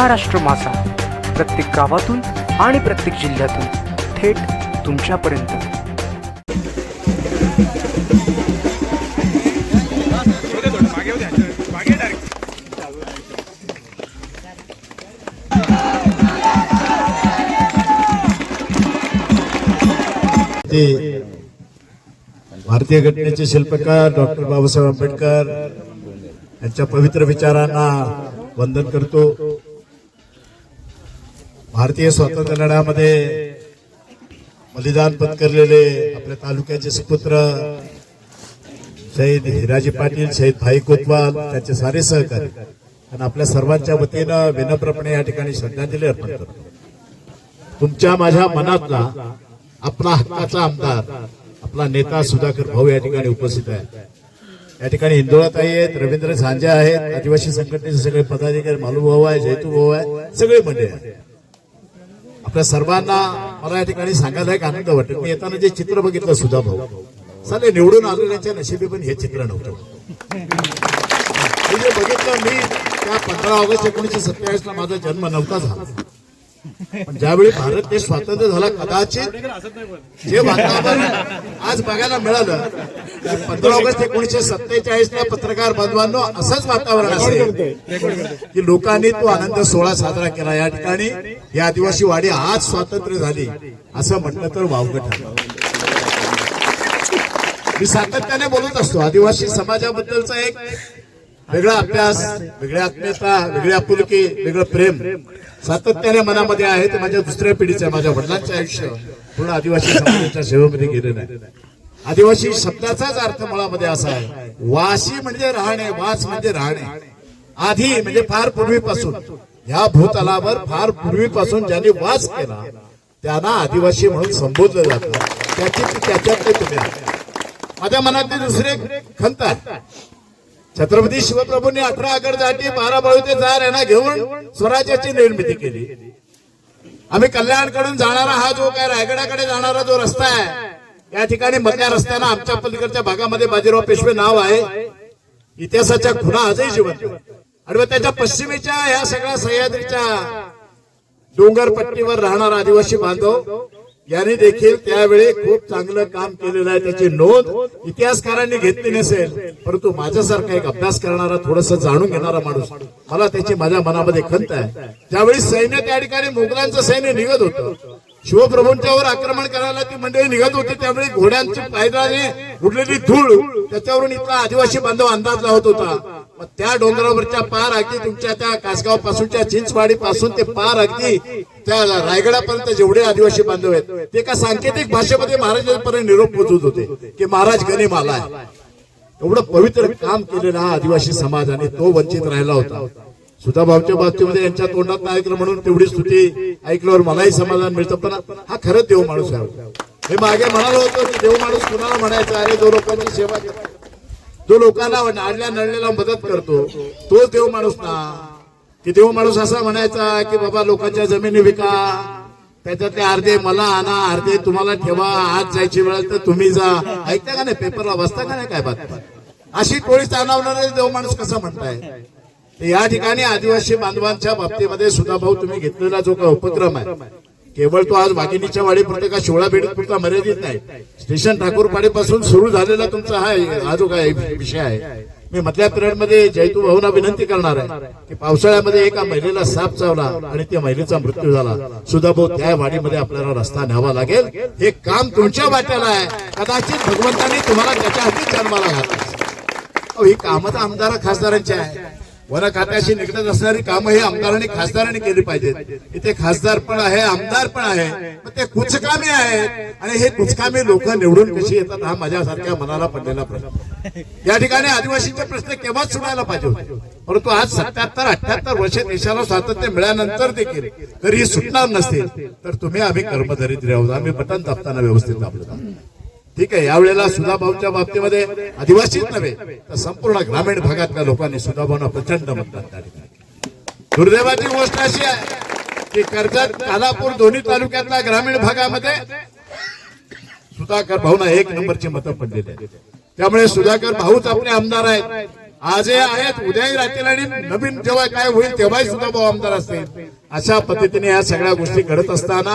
महाराष्ट्र मासा प्रत्येक गावातून आणि प्रत्येक जिल्ह्यातून थेट तुमच्यापर्यंत. ते भारतीय घटनेचे शिल्पकार डॉक्टर बाबासाहेब आंबेडकर यांच्या पवित्र विचारांना वंदन करतो. भारतीय स्वातंत्र्य लढ्यामध्ये बलिदान पत्करलेले आपल्या तालुक्याचे सुपुत्र शहीद हिराजी पाटील शहीद भाई कोतवाल त्यांचे सारे सहकारी. आणि आपल्या सर्वांच्या वतीनं विनम्रपणे या ठिकाणी श्रद्धांजली अर्पण करतो. तुमच्या माझ्या मनातला आपला हक्काचा आमदार आपला नेता सुधाकर भाऊ या ठिकाणी उपस्थित आहे. या ठिकाणी इंदोळाताई आहेत रवींद्र झांजे आहेत आदिवासी संघटनेचे सगळे पदाधिकारी मालू भाऊ आहे जयतू भाऊ आहे सगळे मंडळी आहेत. आपल्या सर्वांना मला या ठिकाणी सांगायला एक आनंद वाटतो मी येताना जे चित्र बघितलं सुधा भाऊ चालेल निवडून आलेल्याच्या नशिबी पण हे चित्र नव्हतं. जे बघितलं मी त्या पंधरा ऑगस्ट एकोणीशे सत्तेचाळीस ला माझा जन्म नव्हता झाला. ज्यावेळी भारत देश स्वातंत्र्य झाला कदाचित जे वातावरण आज बघायला मिळालं पंधरा ऑगस्ट एकोणीशे सत्तेचाळीस ला पत्रकार बांधवांनो असंच वातावरण असेल. की लोकांनी तो आनंद सोहळा साजरा केला. या ठिकाणी ही आदिवासी वाडी आज स्वातंत्र्य झाली असं म्हटलं तर वावगं ठरलं. मी सातत्याने बोलत असतो आदिवासी समाजाबद्दलचा एक वेगळा अभ्यास वेगळी आत्मीयता वेगळी आपुलकी वेगळं प्रेम. सातत्याने मनामध्ये आहे ते माझ्या दुसऱ्या पिढीचं आहे माझ्या वडिलांचं आयुष्य. पूर्ण आदिवासी समाजाच्या सेवेमध्ये गेलेलं आहे. आदिवासी शब्दाचाच अर्थ मुळामध्ये असा आहे. वासी म्हणजे राहणे वास म्हणजे राहणे. आधी म्हणजे फार पूर्वीपासून. ह्या भूतलावर फार पूर्वीपासून ज्यांनी वास केला त्यांना आदिवासी म्हणून संबोधलं जातं. त्याची त्याच्यातले तुम्ही माझ्या मनातली दुसरी खंत आहे. छत्रपती शिवप्रभूंनी अठरा आगरजाटी बारा बळुते जार यांना घेऊन स्वराज्याची निर्मिती केली. आम्ही कल्याणकडून जाणारा हा जो काय रायगडाकडे जाणारा जो रस्ता आहे या ठिकाणी मधल्या रस्त्यानं आमच्या पलीकडच्या भागामध्ये बाजीराव पेशवे नाव आहे. इतिहासाच्या खुणा आजही जिवंत आणि मग त्याच्या पश्चिमेच्या ह्या सगळ्या सह्याद्रीच्या डोंगरपट्टीवर राहणारा आदिवासी बांधव यांनी देखील त्यावेळी खूप चांगलं काम केलेलं आहे. त्याची नोंद इतिहासकारांनी घेतली नसेल परंतु माझ्यासारखा एक अभ्यास करणारा थोडस जाणून घेणारा माणूस मला त्याची माझ्या मनामध्ये खंत आहे. ज्यावेळी सैन्य त्या ठिकाणी मुघलांचं सैन्य निघत होतं शिवप्रभूंच्यावर आक्रमण करायला ती मंडळी निघत होती त्यावेळी घोड्यांची पायदाने उडलेली धूळ त्याच्यावरून इथला आदिवासी बांधव अंदाज लावत होता. मग त्या डोंगरावरच्या पार अगदी तुमच्या त्या कासगाव पासूनच्या चिंचवाडी पासून ते पार अगदी त्या रायगडापर्यंत जेवढे आदिवासी बांधव आहेत ते एका सांकेतिक भाषेमध्ये महाराजांपर्यंत निरोप पोचवत होते की महाराज गनिम आहे. एवढं पवित्र काम केलेलं हा आदिवासी समाज आणि तो वंचित राहिला होता. सुधाभाऊच्या बाबतीमध्ये यांच्या तोंडात ऐकलं म्हणून तेवढी स्तुती ऐकल्यावर मलाही समाधान मिळतं पण हा खरंच देव माणूस आहे. हे मागे म्हणालो होतो की देव माणूस कुणाला म्हणायचा? अरे जो लोकांची सेवा करतो. जो लोकांना नाडल्या नडलेला मदत करतो तोच देव माणूस ना. की देव माणूस असा म्हणायचा की बाबा लोकांच्या जमिनी विका. त्याच्यातले अर्धे मला आणा अर्धे तुम्हाला ठेवा आज जायची वेळ तर तुम्ही जा. ऐकता का नाही? पेपरला वाचता का नाही काय बातमी अशी टोळी चालवणारे देव माणूस कसा म्हणताय? या ठिकाणी आदिवासी बांधवांच्या बाबतीमध्ये सुद्धा भाऊ तुम्ही घेतलेला जो काही उपक्रम आहे केवळ तो आज वाघिणीच्या वाडीपुरते का शिवळा बेडीत पुरता मर्यादित नाही. स्टेशन ठाकूरपाडीपासून सुरू झालेला तुमचा हा हा जो काय विषय आहे. मी मधल्या पिरियडमध्ये जयतू भाऊना विनंती करणार आहे की पावसाळ्यामध्ये एका महिलेला साप चावला आणि त्या महिलेचा मृत्यू झाला. सुद्धा भाऊ त्या वाडीमध्ये आपल्याला रस्ता न्यावा लागेल. हे काम तुमच्या वाट्याला आहे. कदाचित भगवंतांनी तुम्हाला त्याच्या हाती जन्माला घातला अहो, ही कामं तर आमदार खासदारांची आहे वन खात्याशी निगडत असणारी कामं ही आमदारांनी खासदारांनी केली पाहिजेत. इथे खासदार पण आहे आमदार पण आहे. पण ते कुचकामी आहेत. आणि हे कुचकामी लोक निवडून कशी येतात हा माझ्यासारख्या मनाला पडलेला प्रश्न. या ठिकाणी आदिवासींचे प्रश्न केव्हाच सुटायला पाहिजे होते? परंतु आज सत्याहत्तर अठ्याहत्तर वर्ष देशाला स्वातंत्र्य मिळाल्यानंतर देखील तरी सुटणार नसतील तर तुम्ही आम्ही कर्मदरिद्री आहोत आम्ही बटन दाबताना व्यवस्थित दाबलो ठीक आहे यावेळेला सुधाभाऊच्या बाबतीमध्ये आदिवासीच नव्हे तर संपूर्ण ग्रामीण भागातल्या लोकांनी सुधाभाऊंना प्रचंड मतदान त्या दुर्दैवाची गोष्ट अशी आहे की कर्जत कालापूर दोन्ही तालुक्यातल्या ग्रामीण भागामध्ये सुधाकर भाऊना एक नंबरची मतं पडलेली आहेत. त्यामुळे सुधाकर भाऊच आपले आमदार आहेत. आजही आहेत उद्याही राहतील आणि नवीन जेव्हा काय होईल तेव्हाही सुद्धा भाऊ आमदार असतील. अशा पद्धतीने या सगळ्या गोष्टी घडत असताना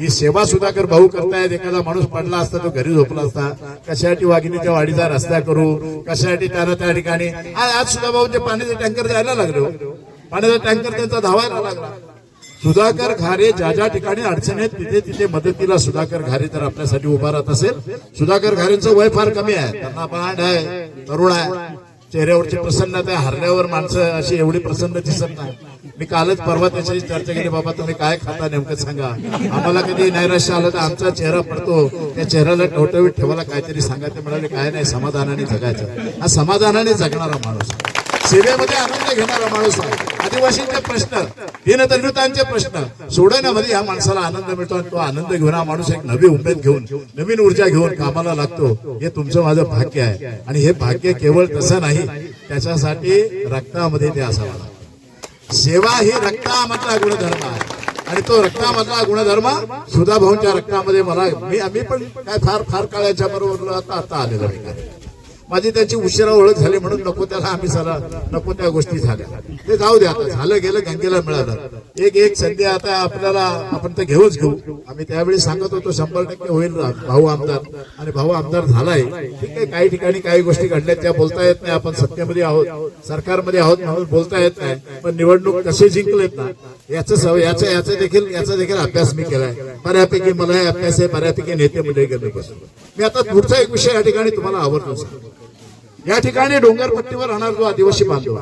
ही सेवा सुधाकर भाऊ करतायत. एखादा माणूस पडला असता तो घरी झोपला असता. कशासाठी वाघिणीच्या वाडीचा रस्ता करू? कशासाठी त्याला त्या ठिकाणी आज आज सुद्धा भाऊ ते पाण्याचे टँकर जायला लागलो. पाण्याचा टँकर त्यांचा धावायला लागला. सुधाकर घारे ज्या ज्या ठिकाणी अडचण आहेत तिथे तिथे मदतीला सुधाकर घारे तर आपल्यासाठी उभा राहत असेल. सुधाकर घारेंचं वय फार कमी आहे. त्यांना बांड आहे तरुण आहे. चेहऱ्यावरची प्रसन्नता आहे हरल्यावर माणसं अशी एवढी प्रसन्न दिसत नाही. मी कालच परवा त्याच्याशी चर्चा केली बाबा तुम्ही काय खाता नेमकं सांगा. आम्हाला कधी नैराश्य आलं तर आमचा चेहरा पडतो. त्या चेहऱ्याला टवटवीत ठेवायला काहीतरी सांगा. ते म्हणाले काय नाही समाधानाने जगायचं. हा समाधानाने जगणारा माणूस. सेवेमध्ये आनंद घेणारा माणूस आहे. आदिवासींचे प्रश्न दीनदलितांचे प्रश्न. सोडवण्यामध्ये या माणसाला आनंद मिळतो आणि तो आनंद घेऊन हा माणूस एक नवी उमेद घेऊन नवीन ऊर्जा घेऊन कामाला लागतो. हे तुमचं माझं भाग्य आहे. आणि हे भाग्य केवळ तसं नाही त्याच्यासाठी रक्तामध्ये ते असावं सेवा ही रक्तामधला गुणधर्म आहे. आणि तो रक्तामधला गुणधर्म सुधा भाऊंच्या रक्तामध्ये मला मी आम्ही पण काय फार फार काळाच्या बरोबर आता आता आलेलो आहे. माझी त्याची उशिरा ओळख झाली म्हणून नको त्याला आम्ही सला नको त्या गोष्टी झाल्या. ते जाऊ द्या आता झालं गेलं गंगेला मिळालं. एक एक संधी आता आपल्याला आपण तर घेऊच घेऊ. आम्ही त्यावेळी सांगत होतो शंभर टक्के होईल भाऊ आमदार. आणि भाऊ आमदार झालाय. ठीक आहे काही ठिकाणी काही गोष्टी घडल्या त्या बोलता येत नाही आपण सत्तेमध्ये आहोत सरकारमध्ये आहोत म्हणून बोलता येत नाही. पण निवडणूक कसे जिंकलेत ना याचं सव याचं याचं देखील याचा देखील अभ्यास मी केलाय. बऱ्यापैकी मला हे अभ्यास आहे बऱ्यापैकी नेते मंडळी मी आता पुढचा एक विषय या ठिकाणी तुम्हाला आवडतो सांगतो. या ठिकाणी डोंगरपट्टीवर राहणार जो आदिवासी बांधव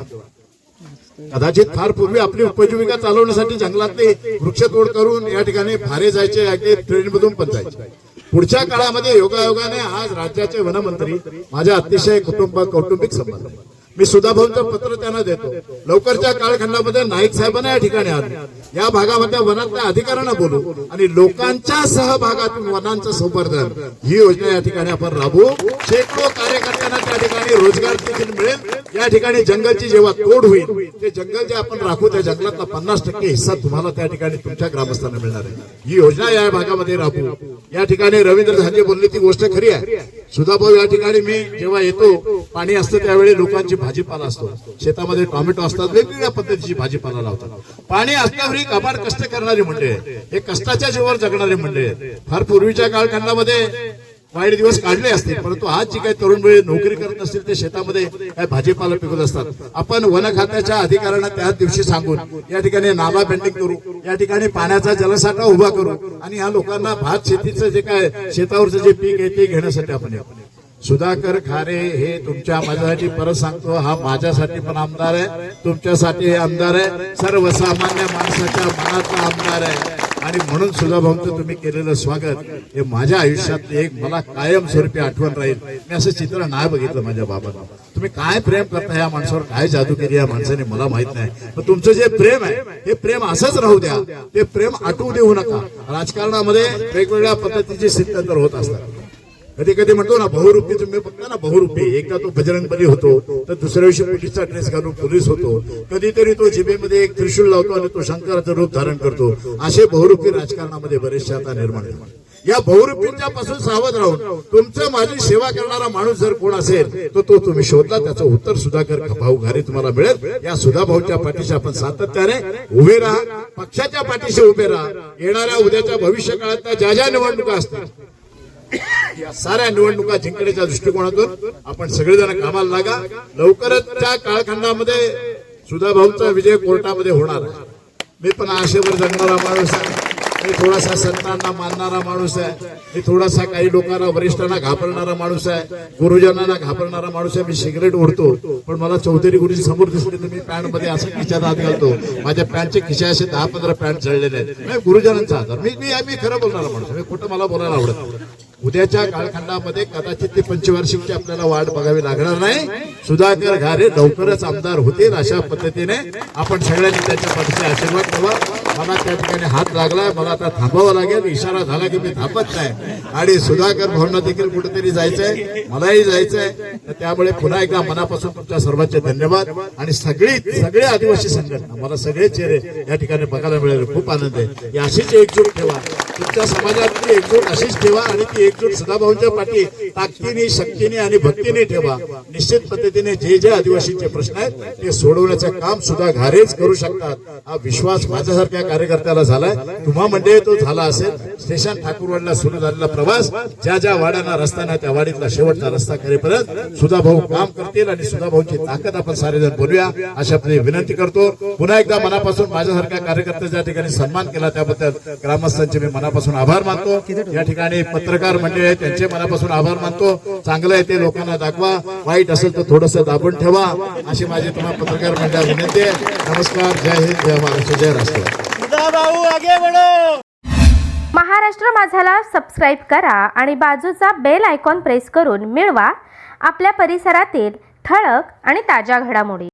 कदाचित फार पूर्वी आपली उपजीविका चालवण्यासाठी जंगलातले वृक्षतोड करून या ठिकाणी भारे जायचे अगदी ट्रेनमधून पण जायचे. पुढच्या काळामध्ये योगायोगाने आज राज्याचे वनमंत्री माझ्या अतिशय कुटुंब कौटुंबिक संबंध. मी सुधाभाऊंचं पत्र त्यांना देतो. लवकरच्या कालखंडामध्ये नाईक साहेबांना या ठिकाणी आले या भागामध्ये वनातल्या अधिकाऱ्यांना बोलू आणि लोकांच्या सहभागातून वनांचं संवर्धन ही योजना या ठिकाणी आपण राबवू. शेकडो कार्यकर्त्यांना त्या ठिकाणी रोजगार देखील मिळेल. या ठिकाणी जंगलची जेव्हा तोड होईल ते जंगल जे आपण राखू त्या जंगलातला पन्नास टक्के हिस्सा तुम्हाला त्या ठिकाणी तुमच्या ग्रामस्थांना मिळणार आहे. ही योजना या भागामध्ये राबवू. या ठिकाणी रवींद्र झांजे बोलली ती गोष्ट खरी आहे. सुधाभाऊ या ठिकाणी मी जेव्हा येतो पाणी असतं त्यावेळी लोकांची भाजीपाला असतो. शेतामध्ये टोमॅटो असतात वेगवेगळ्या पद्धतीची भाजीपाला लावतात. पाणी असल्यावर ही कष्ट करणारी मंडळी हे कष्टाच्या जीवावर जगणारी मंडळी फार पूर्वीच्या कालखंडामध्ये वाईट दिवस काढले असतील परंतु आज जी काही तरुण मुले नोकरी करत नसतील ते शेतामध्ये काय भाजीपाला पिकवत असतात. आपण वन खात्याच्या अधिकाऱ्यांना त्याच दिवशी सांगून या ठिकाणी नाला बेंडिंग करू या ठिकाणी पाण्याचा जलसाठा उभा करू आणि ह्या लोकांना भात शेतीचं जे काय शेतावरचं जे पीक आहे ते घेण्यासाठी आपण सुधाकर खारे हे तुमच्या माझ्यासाठी परत सांगतो हा माझ्यासाठी पण आमदार आहे तुमच्यासाठी हे आमदार आहे सर्वसामान्य माणसाच्या मनाचा आमदार आहे. आणि म्हणून सुद्धा भाऊंचं तुम्ही केलेलं स्वागत हे माझ्या आयुष्यात एक मला कायमस्वरूपी आठवण राहील. मी असं चित्र नाही बघितलं माझ्या बाबांना. तुम्ही काय प्रेम करता या माणसावर? काय जादू केली या माणसाने? मला माहीत नाही. पण तुमचं जे प्रेम आहे हे प्रेम असंच राहू द्या. ते प्रेम आटवू देऊ नका. राजकारणामध्ये वेगवेगळ्या पद्धतीचे सिद्धांतर होत असतात. कधी कधी म्हणतो ना बहुरूपी तुम्ही बघता ना बहुरूपी. एकदा तो बजरंग बली होतो तर दुसऱ्या दिवशी पोलीसचा ड्रेस घालून पोलीस होतो. कधीतरी तो जिबेमध्ये एक त्रिशूल लावतो आणि तो शंकराचं रूप धारण करतो. असे बहुरूपी राजकारणामध्ये बरेचसे आता निर्माण या बहुरूपींच्या पासून सावध राहून तुमचं माझी सेवा करणारा माणूस जर कोण असेल तर तो तुम्ही शोधला त्याचं उत्तर सुधाकर भाऊ घारी तुम्हाला मिळेल. या सुधा भाऊच्या पाठीशी आपण सातत्याने उभे राहा. पक्षाच्या पाठीशी उभे राहा. येणाऱ्या उद्याच्या भविष्य काळात ज्या ज्या निवडणुका असतील या साऱ्या निवडणुका जिंकण्याच्या दृष्टिकोनातून आपण सगळेजण कामाला लागा. लवकरच त्या काळखंडामध्ये सुधा भाऊचा विजय कोर्टामध्ये होणार आहे. मी पण आशेवर जगणारा माणूस आहे. मी थोडासा संतांना मानणारा माणूस आहे. मी थोडासा काही लोकांना वरिष्ठांना घाबरणारा माणूस आहे. गुरुजनांना घाबरणारा माणूस आहे. मी सिगरेट ओढतो. पण मला चौधरी गुरुजी समोर दिसले तर मी पॅन्टमध्ये असं खिशात हात घालतो. माझ्या पॅन्टचे खिशा असे दहा पंधरा पॅन्ट चढलेले आहेत. मी गुरुजनांचा आधार मी मी खरं बोलणारा माणूस आहे. मी कुठं मला बोलायला आवडत उद्याच्या कालखंडामध्ये कदाचित ते पंचवार्षिकची आपल्याला वाट बघावी लागणार नाही. सुधाकर घारे लवकरच आमदार होतील अशा पद्धतीने आपण सगळ्यांनी त्यांच्या पाठीचे आशीर्वाद ठेवा. मला त्या ठिकाणी हात लागलाय मला आता थांबावं लागेल. इशारा झाला की मी थांबत नाही. आणि सुधाकर भावना देखील कुठेतरी जायचंय मलाही जायचंय. तर त्यामुळे पुन्हा एकदा मनापासून तुमच्या सर्वांचे धन्यवाद. आणि सगळी सगळे आदिवासी संघटना मला सगळे चेहरे या ठिकाणी बघायला मिळाले. खूप आनंद आहे. अशीच एकजूट ठेवा. तुमच्या समाजातली एकजूट अशीच ठेवा आणि ती एकजूट सदाभाऊंच्या पाठी ताकदीने शक्तीने आणि भक्तीने ठेवा. निश्चित पद्धतीने जे जे आदिवासींचे प्रश्न आहेत ते सोडवण्याचं काम सुद्धा घारेच करू शकतात. हा विश्वास माझ्यासारख्या कार्यकर्त्याला झालाय. तुम्हा म्हणजे तो झाला असेल. स्टेशन ठाकूरवाडला सुरू झालेला प्रवास. ज्या ज्या वाड्यांना रस्ता नाही त्या वाडीतला शेवटचा रस्ता करेपर्यंत सुधाभाऊ काम करतील आणि सुधाभाऊची ताकद आपण सारेजण बोलूया. अशा पद्धतीने विनंती करतो. पुन्हा एकदा मनापासून माझ्यासारख्या कार्यकर्त्याच्या ठिकाणी सन्मान केला. त्याबद्दल ग्रामस्थांचे मी मनापासून आभार मानतो. या ठिकाणी पत्रकार मंडळी आहेत त्यांचे मनापासून आभार मानतो. चांगलं आहे ते लोकांना दाखवा. वाईट असेल तर थोडस दाबून ठेवा. अशी माझी तुम्हाला पत्रकार मंडळ विनंती आहे. नमस्कार. जय हिंद जय महाराष्ट्र जय राष्ट्र महाराष्ट्र माझाला सबस्क्राईब करा आणि बाजूचा बेल आयकॉन प्रेस करून मिळवा. आपल्या परिसरातील ठळक आणि ताज्या घडामोडी.